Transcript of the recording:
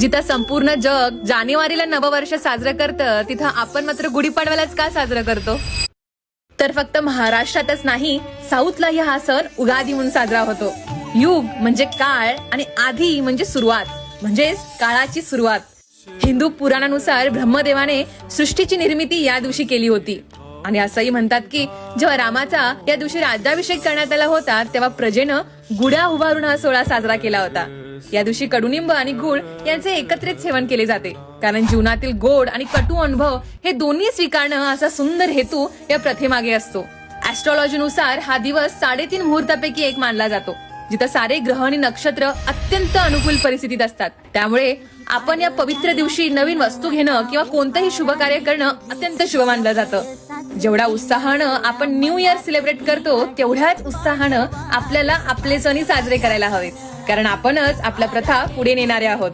जिथं संपूर्ण जग जानेवारीला नववर्ष साजरं करतं तिथं आपण मात्र गुढीपाडव्यालाच का साजरं करतो? तर फक्त महाराष्ट्रातच नाही साऊथलाही हा सण उगादी म्हणून साजरा होतो. युग म्हणजे काळ आणि आधी म्हणजे सुरुवात म्हणजेच काळाची सुरुवात. हिंदू पुराणानुसार ब्रह्मदेवाने सृष्टीची निर्मिती या दिवशी केली होती. आणि असंही म्हणतात की जेव्हा रामाचा या दिवशी राज्याभिषेक करण्यात आला होता तेव्हा प्रजेनं गुढ्या उभारून हा सोहळा साजरा केला होता. या दिवशी कडुनिंब आणि गुळ यांचे एकत्रित सेवन केले जाते. कारण जीवनातील गोड आणि कटू अनुभव हे दोन्ही स्वीकारणं असा सुंदर हेतू या प्रथेमागे असतो. ऍस्ट्रॉलॉजीनुसार हा दिवस साडेतीन मुहूर्तापैकी एक मानला जातो जिथं सारे ग्रह आणि नक्षत्र अत्यंत अनुकूल परिस्थितीत असतात. त्यामुळे आपण या पवित्र दिवशी नवीन वस्तू घेणं किंवा कोणतंही शुभ कार्य करणं अत्यंत शुभ मानलं जातं. जेवढा उत्साहानं आपण न्यू इयर सेलिब्रेट करतो तेवढ्याच उत्साहानं आपल्याला आपले सणही साजरे करायला हवेत. कारण आपणच आपल्या प्रथा पुढे नेणारे आहोत.